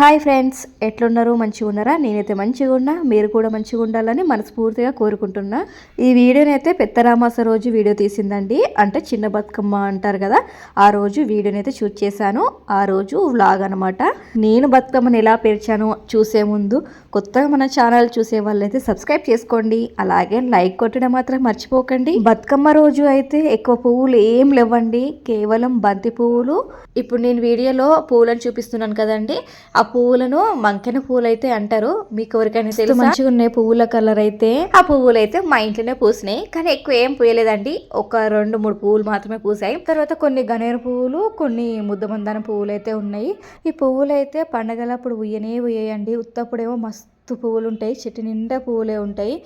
Hi friends ఎట్లున్నారు? మంచిగా ఉన్నారా నేనైతే మంచిగా ఉన్నా మీరు కూడా మంచిగా ఉండాలని మనస్ఫూర్తిగా కోరుకుంటున్నా. ఈ వీడియోనైతే అయితే పెద్దరామాస రోజు వీడియో తీసిందండి. అంటే చిన్న బతుకమ్మ అంటారు కదా ఆ రోజు వీడియోని అయితే షూట్ చేశాను. ఆ రోజు వ్లాగ్ అనమాట నేను బతుకమ్మని ఎలా పేర్చాను చూసే ముందు కొత్తగా మన ఛానల్ చూసే వాళ్ళైతే సబ్స్క్రైబ్ చేసుకోండి. అలాగే లైక్ కొట్టడం మాత్రం మర్చిపోకండి. బతుకమ్మ రోజు అయితే ఎక్కువ పువ్వులు ఏం లేవండి. కేవలం బంతి పువ్వులు. ఇప్పుడు నేను వీడియోలో పువ్వులను చూపిస్తున్నాను కదండి. ఆ పువ్వులను మంకెన పువ్వులు అయితే అంటారు. మీకు ఎవరికైనా తెలుసు? మంచిగా ఉన్నాయి పువ్వుల కలర్ అయితే. ఆ పువ్వులు అయితే మా ఇంట్లోనే పూసినాయి. కానీ ఎక్కువ ఏం పూయలేదండి. ఒక రెండు మూడు పువ్వులు మాత్రమే పూసాయి. తర్వాత కొన్ని గనేరు పువ్వులు కొన్ని ముద్దమందాన పువ్వులు అయితే ఉన్నాయి. ఈ పువ్వులు అయితే పండగలప్పుడు ఉయ్యనే ఉయ్యండి ఉత్తప్పుడేమో మస్తు పువ్వులు ఉంటాయి చెట్టు నిండా పువ్వులే ఉంటాయి.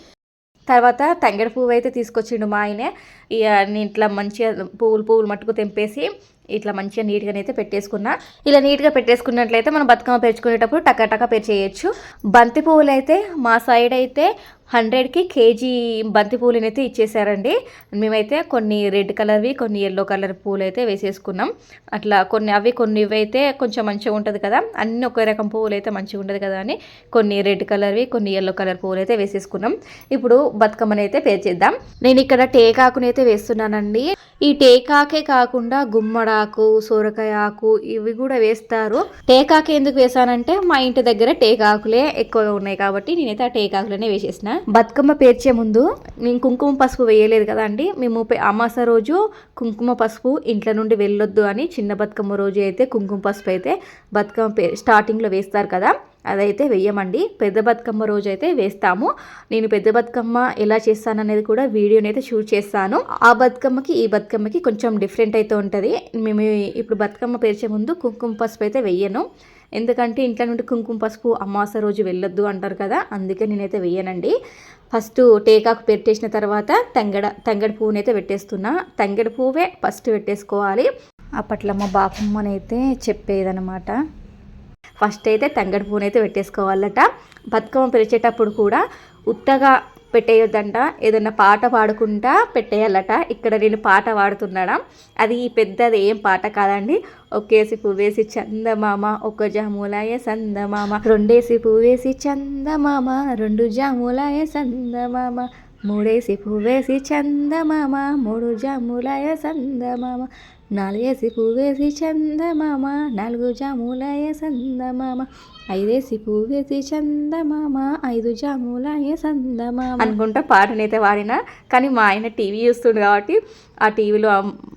తర్వాత తంగెడ పువ్వు అయితే తీసుకొచ్చిండు మా ఆయనే. ఇక ఇట్లా మంచిగా పువ్వులు పువ్వులు మట్టుకు తెంపేసి ఇట్లా మంచిగా నీట్గా అయితే పెట్టేసుకున్నా. ఇలా నీట్గా పెట్టేసుకున్నట్లయితే మనం బతుకమ్మ పెంచుకునేటప్పుడు టకాటకా టక్క పేర్చేయచ్చు. బంతి పువ్వులు అయితే మా సైడ్ అయితే హండ్రెడ్కి కేజీ బంతి పూలని అయితే ఇచ్చేసారండి. మేమైతే కొన్ని రెడ్ కలర్వి కొన్ని ఎల్లో కలర్ పూలు అయితే వేసేసుకున్నాం. అట్లా కొన్ని అవి కొన్ని ఇవైతే కొంచెం మంచిగా ఉంటుంది కదా. అన్ని ఒకే రకం పువ్వులు అయితే మంచిగా ఉంటుంది కదా అని కొన్ని రెడ్ కలర్వి కొన్ని ఎల్లో కలర్ పువ్వులు అయితే వేసేసుకున్నాం. ఇప్పుడు బతుకమ్మని అయితే పేర్చేద్దాం. నేను ఇక్కడ టేకాకుని అయితే వేస్తున్నానండి. ఈ టేకాకే కాకుండా గుమ్మడ ఆకు సోరకాయ ఆకు ఇవి కూడా వేస్తారు. టేకాకు ఎందుకు వేసానంటే మా ఇంటి దగ్గర టేకాకులే ఎక్కువగా ఉన్నాయి కాబట్టి నేనైతే ఆ టేకాకులనే వేసేసిన. బతుకమ్మ పేర్చే ముందు నేను కుంకుమ పసుపు వేయలేదు కదా అండి. మేము అమాస రోజు కుంకుమ పసుపు ఇంట్లో నుండి వెళ్ళొద్దు అని చిన్న బతుకమ్మ రోజు అయితే కుంకుమ పసుపు అయితే బతుకమ్మ పే స్టార్టింగ్లో వేస్తారు కదా. అదైతే వెయ్యమండి. పెద్ద బతుకమ్మ రోజు అయితే వేస్తాము. నేను పెద్ద బతుకమ్మ ఎలా చేస్తాను అనేది కూడా వీడియోని అయితే షూట్ చేస్తాను. ఆ బతుకమ్మకి ఈ బతుకమ్మకి కొంచెం డిఫరెంట్ అయితే ఉంటుంది. మేము ఇప్పుడు బతుకమ్మ పేర్చే ముందు కుంకుమ పసుపు అయితే వెయ్యను. ఎందుకంటే ఇంట్లో నుండి కుంకుమ పసుపు అమాస రోజు వెళ్ళొద్దు అంటారు కదా అందుకే నేనైతే వెయ్యనండి. ఫస్ట్ టేకాకు పెట్టేసిన తర్వాత తంగడ తంగడి పువ్వునైతే పెట్టేస్తున్నా. తంగడ పువ్వే ఫస్ట్ పెట్టేసుకోవాలి. అప్పట్లో మా బాపమ్మనైతే చెప్పేదనమాట ఫస్ట్ అయితే తంగడి పూను అయితే పెట్టేసుకోవాలట. బతుకమ్మ పెరిచేటప్పుడు కూడా ఉత్తగా పెట్టేయొద్దంట. ఏదైనా పాట పాడుకుంటా పెట్టేయాలట. ఇక్కడ నేను పాట పాడుతున్నాడా అది పెద్దది ఏం పాట కాదండి. ఒకేసి పువ్వేసి చందమామ ఒక జాములాయ సందమామ. రెండేసి పువ్వేసి చందమామ రెండు జాములాయ సందమామ. మూడేసి పువ్వేసి చందమామ మూడు జాములాయ సందమామ. నాలుగేసి పువ్వేసి చందమామ నాలుగు జాములాయ సందమామ ఐదేసి పువ్వేసి చందమామ ఐదు జాములాయ సందమామ. అనుకుంటా పాటనైతే వాడినా కానీ మా ఆయన టీవీ చూస్తుండు కాబట్టి ఆ టీవీలో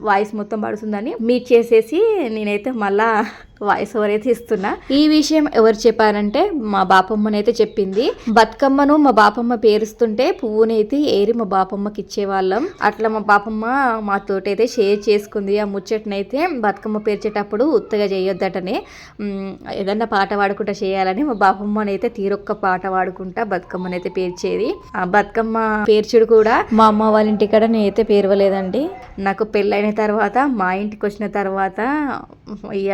వాయిస్ మొత్తం పడుతుందని మీట్ చేసేసి నేనైతే మళ్ళా వాయిస్ ఓవర్ అయితే ఇస్తున్నా. ఈ విషయం ఎవరు చెప్పారంటే మా బాపమ్మనైతే చెప్పింది. బతుకమ్మను మా బాపమ్మ పేరుస్తుంటే పువ్వునైతే ఏరి మా బాపమ్మకి ఇచ్చేవాళ్ళం. అట్లా మా బాపమ్మ మా తోటైతే షేర్ చేసుకుంది. ఆ ముచ్చటనైతే బతుకమ్మ పేర్చేటప్పుడు ఉత్తగా చేయొద్దటనే ఏదన్నా పాట పాడుకుంటా చేయాలని మా బాపమ్మనైతే తీరొక్క పాట పాడుకుంటా బతుకమ్మనైతే పేర్చేది. ఆ బతుకమ్మ పేర్చుడు కూడా మా అమ్మ వాళ్ళ ఇంటికాడ నేనైతే పేర్వలేదండి. నాకు పెళ్ళైన తర్వాత మా ఇంటికి వచ్చిన తర్వాత ఇక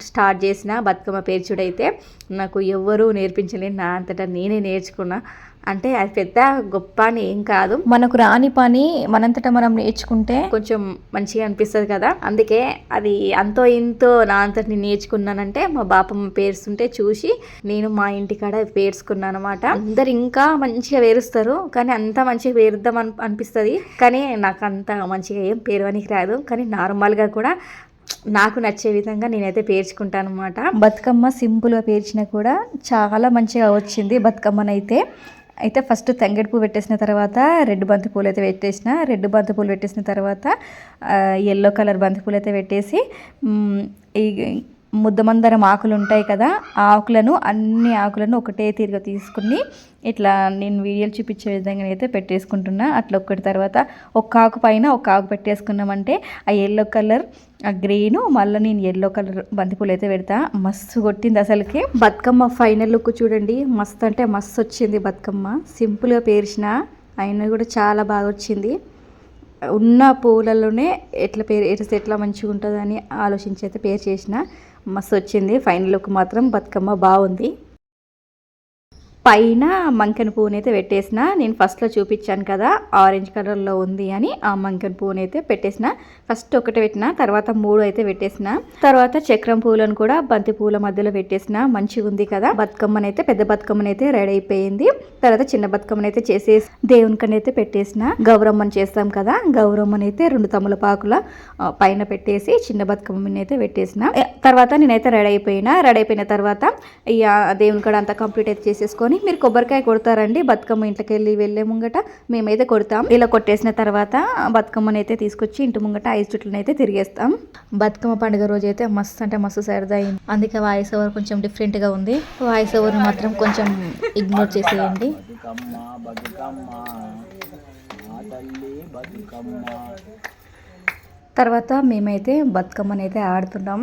స్టార్ట్ చేసిన బతుకమ్మ పేర్చుడైతే నాకు ఎవ్వరూ నేర్పించలేదు నా అంతటా నేనే నేర్చుకున్నా. అంటే అది పెద్ద గొప్ప అని ఏం కాదు. మనకు రాని పని మనంతటా మనం నేర్చుకుంటే కొంచెం మంచిగా అనిపిస్తుంది కదా. అందుకే అది అంతో ఇంతో నా అంతటి నేను నేర్చుకున్నానంటే మా బాపమ్మ పేరుస్తుంటే చూసి నేను మా ఇంటికాడ పేర్చుకున్నాను అనమాట అందరు ఇంకా మంచిగా పేరుస్తారు కానీ అంత మంచిగా పేరుద్దాం అని అనిపిస్తుంది. కానీ నాకు అంత మంచిగా ఏం పేరవనికి రాదు. కానీ నార్మల్గా కూడా నాకు నచ్చే విధంగా నేనైతే పేర్చుకుంటాను అనమాట బతుకమ్మ సింపుల్గా పేర్చినా కూడా చాలా మంచిగా వచ్చింది బతుకమ్మనైతే. అయితే ఫస్ట్ తంగెడు పువ్వు పెట్టేసిన తర్వాత రెడ్ బంతి పూలు అయితే పెట్టేసిన. రెడ్ బంతి పూలు పెట్టేసిన తర్వాత ఎల్లో కలర్ బంతి పూలు అయితే పెట్టేసి ఈ ముద్దమందరం ఆకులు ఉంటాయి కదా ఆ ఆకులను అన్ని ఆకులను ఒకటే తీరుగా తీసుకుని ఇట్లా నేను వీడియోలు చూపించే విధంగా అయితే పెట్టేసుకుంటున్నా. అట్లా ఒక్కటి తర్వాత ఒక్క ఆకు పైన ఒక ఆకు పెట్టేసుకున్నామంటే ఆ ఎల్లో కలర్ ఆ గ్రీను మళ్ళీ నేను ఎల్లో కలర్ బంతిపూలు అయితే పెడతా. మస్తు కొట్టింది అసలుకి. బతుకమ్మ ఫైనల్ లుక్ చూడండి. మస్తు అంటే మస్తు వచ్చింది బతుకమ్మ. సింపుల్గా పేర్చిన అయినా కూడా చాలా బాగా వచ్చింది. ఉన్న పూలలోనే ఎట్లా పేరు ఎట్లా ఎట్లా మంచిగా ఉంటుందని ఆలోచించి అయితే పేరు చేసిన. మస్తు వచ్చింది. ఫైనల్ లుక్ మాత్రం బతుకమ్మ బాగుంది. పైన మంకెన పువ్వుని అయితే పెట్టేసిన. నేను ఫస్ట్లో చూపించాను కదా ఆరెంజ్ కలర్లో ఉంది అని ఆ మంకెన పువ్వుని అయితే పెట్టేసిన. ఫస్ట్ ఒకటి పెట్టిన తర్వాత మూడు అయితే పెట్టేసిన. తర్వాత చక్రం పువ్వులను కూడా బంతి పువ్వుల మధ్యలో పెట్టేసిన. మంచిగా ఉంది కదా. బతుకమ్మని అయితే పెద్ద బతుకమ్మని అయితే రెడీ అయిపోయింది. తర్వాత చిన్న బతుకమ్మని అయితే చేసేసి దేవునికని అయితే పెట్టేసిన. గౌరమ్మని చేస్తాం కదా గౌరమ్మని అయితే రెండు తమలపాకుల పైన పెట్టేసి చిన్న బతుకమ్మని అయితే పెట్టేసిన తర్వాత నేనైతే రెడీ అయిపోయినా. రెడీ అయిపోయిన తర్వాత ఇక దేవుని కాడ అంతా కంప్లీట్ అయితే చేసేసుకొని మీరు కొబ్బరికాయ కొడతారండి. బతుకమ్మ ఇంట్లోకి వెళ్ళి వెళ్ళే ముంగట మేమైతే కొడతాం. ఇలా కొట్టేసిన తర్వాత బతుకమ్మని అయితే తీసుకొచ్చి ఇంటి ముంగట ఐదు చుట్లను అయితే తిరిగేస్తాం. బతుకమ్మ పండుగ రోజు అయితే మస్తు అంటే మస్తు సరదా అయింది. అందుకే వాయిస్ ఓవర్ కొంచెం డిఫరెంట్గా ఉంది. వాయిస్ ఓవర్ మాత్రం కొంచెం ఇగ్నోర్ చేసేయండి. తర్వాత మేమైతే బతుకమ్మని అయితే ఆడుతున్నాం.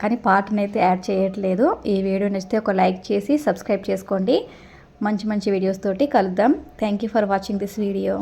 కానీ పాటనైతే యాడ్ చేయట్లేదు. ఈ వీడియో నచ్చితే ఒక లైక్ చేసి సబ్స్క్రైబ్ చేసుకోండి. మంచి మంచి వీడియోస్ తోటి కలుద్దాం. Thank you for watching this video